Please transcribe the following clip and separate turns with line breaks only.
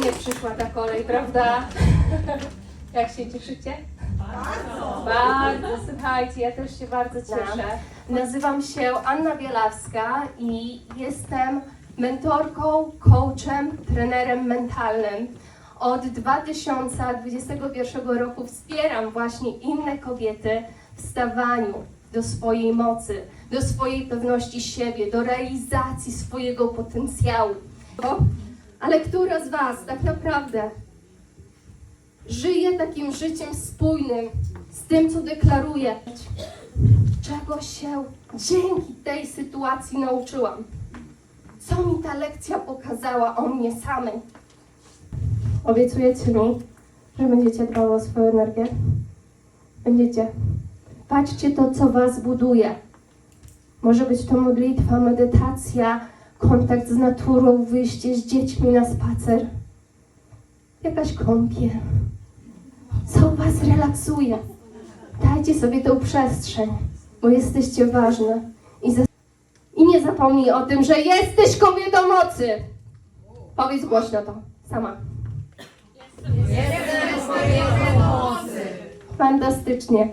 mnie przyszła ta kolej, prawda? Jak się cieszycie? Bardzo. Bardzo, słuchajcie, ja też się bardzo cieszę. Nazywam się Anna Bielawska i jestem mentorką, coachem, trenerem mentalnym. Od 2021 roku wspieram właśnie inne kobiety w stawaniu do swojej mocy, do swojej pewności siebie, do realizacji swojego potencjału. Ale która z Was tak naprawdę żyje takim życiem spójnym z tym, co deklaruje? Czego się dzięki tej sytuacji nauczyłam? Co mi ta lekcja pokazała o mnie samej? Obiecujecie mi, że będziecie dbały o swoją energię? Będziecie. Patrzcie to, co Was buduje. Może być to modlitwa, medytacja, kontakt z naturą, wyjście z dziećmi na spacer, jakaś kąpiel. Co Was relaksuje? Dajcie sobie tę przestrzeń, bo jesteście ważne. I. I nie zapomnij o tym, że jesteś kobietą mocy. Powiedz głośno to, sama. Fantastycznie.